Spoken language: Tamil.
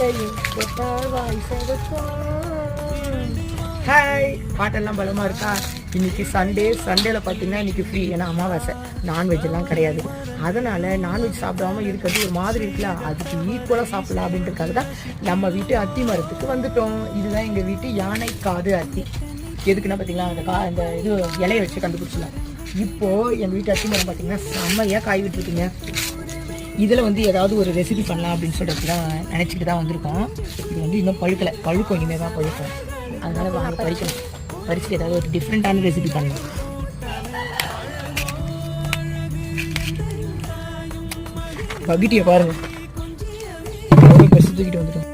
மாலையும் வாய் ஹாய் பாட்டெல்லாம் பலமாக இருக்கா? இன்னைக்கு சண்டே சண்டேல பார்த்தீங்கன்னா இன்றைக்கி ஃப்ரீ ஏன்னா அமாவாசை. நான்வெஜ் எல்லாம் கிடையாது. அதனால் நான்வெஜ் சாப்பிடாம இருக்கிறது ஒரு மாதிரி இருக்குல்ல? அதுக்கு ஈக்குவலாக சாப்பிடலாம் அப்படின்றதுக்காக தான் நம்ம வீட்டு அத்தி மரத்துக்கு வந்துட்டோம். இதுதான் எங்கள் வீட்டு யானை காது அத்தி. எதுக்குன்னா பார்த்தீங்களா அந்த கா அந்த இது இலையை வச்சு கண்டுபிடிச்சிடலாம். இப்போது எங்கள் வீட்டு அத்தி மரம் பார்த்தீங்கன்னா செம்மையாக காய் விட்டுருக்குங்க. இதில் வந்து ஏதாவது ஒரு ரெசிபி பண்ணலாம் அப்படின்னு சொல்லிட்டு தான் நினச்சிட்டு தான் வந்திருக்கோம். இது வந்து இன்னும் பழுக்கலை. பழுக்கும் இனிமேல் தான் பழுக்கும். அதனால வாங்க பறிக்கணும். பறிச்சுட்டு ஏதாவது ஒரு டிஃப்ரெண்ட்டான ரெசிபி பண்ணலாம். பகிட்டியை பாருங்க. எவ்வளோ பெருசு தூக்கிட்டு வந்துட்டோம்.